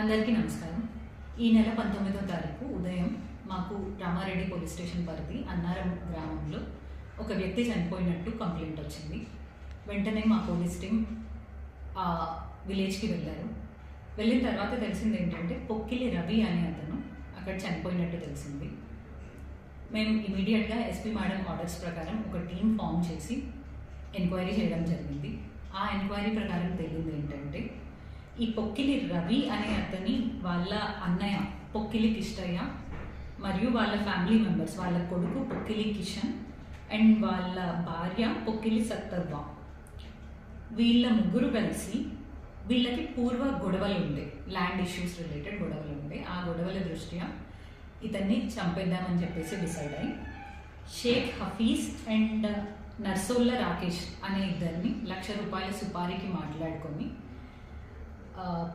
అందరికీ నమస్కారం. ఈ నెల పంతొమ్మిదో తారీఖు ఉదయం మాకు రామారెడ్డి పోలీస్ స్టేషన్ పరిధి అన్నారం గ్రామంలో ఒక వ్యక్తి చనిపోయినట్టు కంప్లైంట్ వచ్చింది. వెంటనే మా పోలీస్ టీం ఆ విలేజ్కి వెళ్ళారు. వెళ్ళిన తర్వాత తెలిసింది ఏంటంటే పొక్కిలి రవి అనే అతను అక్కడ చనిపోయినట్టు తెలిసింది. మేము ఇమీడియట్గా ఎస్పీ మేడం ఆర్డర్స్ ప్రకారం ఒక టీం ఫామ్ చేసి ఎంక్వైరీ చేయడం జరిగింది. ఆ ఎంక్వైరీ ప్రకారం తెలియదు ఏంటంటే ఈ పొక్కిలి రవి అనే అతని వాళ్ళ అన్నయ్య పొక్కిలి కిష్టయ్య మరియు వాళ్ళ ఫ్యామిలీ మెంబర్స్ వాళ్ళ కొడుకు పొక్కిలి కిషన్ అండ్ వాళ్ళ భార్య పొక్కిలి సత్తర్వ. వీళ్ళ ముగ్గురు కలిసి వీళ్ళకి పూర్వ గొడవలు ఉండే ల్యాండ్ ఇష్యూస్ రిలేటెడ్ గొడవలు ఉండే. ఆ గొడవల దృష్ట్యా ఇతన్ని చంపేద్దామని చెప్పేసి డిసైడ్ అయ్యి షేక్ హఫీజ్ అండ్ నర్సోల్ల రాకేష్ అనే ఇద్దరిని లక్ష రూపాయల సుపారీకి మాట్లాడుకొని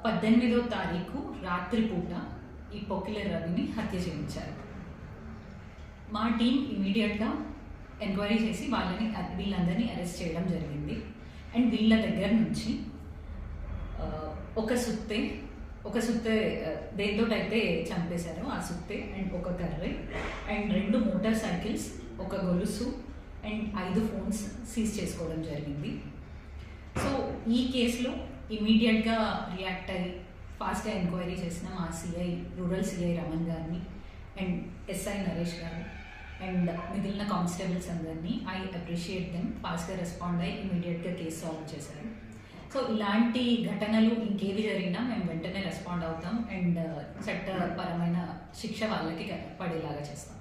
పద్దెనిమిదో తారీఖు రాత్రిపూట ఈ పొక్కిల రవిని హత్య చేయించారు. మా టీం ఇమీడియట్గా ఎంక్వైరీ చేసి వాళ్ళని వీళ్ళందరినీ అరెస్ట్ చేయడం జరిగింది. అండ్ వీళ్ళ దగ్గర నుంచి ఒక సుత్తే ఒక సుత్తే ఆ, అయితే చంపేశారో ఆ సుత్తే అండ్ ఒక కర్రీ అండ్ రెండు మోటార్ సైకిల్స్ ఒక గొలుసు అండ్ ఐదు ఫోన్స్ సీజ్ చేసుకోవడం జరిగింది. సో ఈ కేసులో ఇమీడియట్గా రియాక్ట్ అయ్యి ఫాస్ట్గా ఎంక్వైరీ చేసిన మా సిఐ రూరల్ సిఐ రమణ్ గారిని అండ్ ఎస్ఐ నరేష్ గారు అండ్ మిగిలిన కానిస్టేబుల్స్ అందరినీ ఐ అప్రిషియేట్ దెమ్ ఫాస్ట్గా రెస్పాండ్ అయ్యి ఇమీడియట్గా కేసు సాల్వ్ చేశారు. సో ఇలాంటి ఘటనలు ఇంకేవి జరిగినా మేము వెంటనే రెస్పాండ్ అవుతాం అండ్ చట్టపరమైన శిక్ష వాళ్ళకి పడేలాగా చేస్తాం.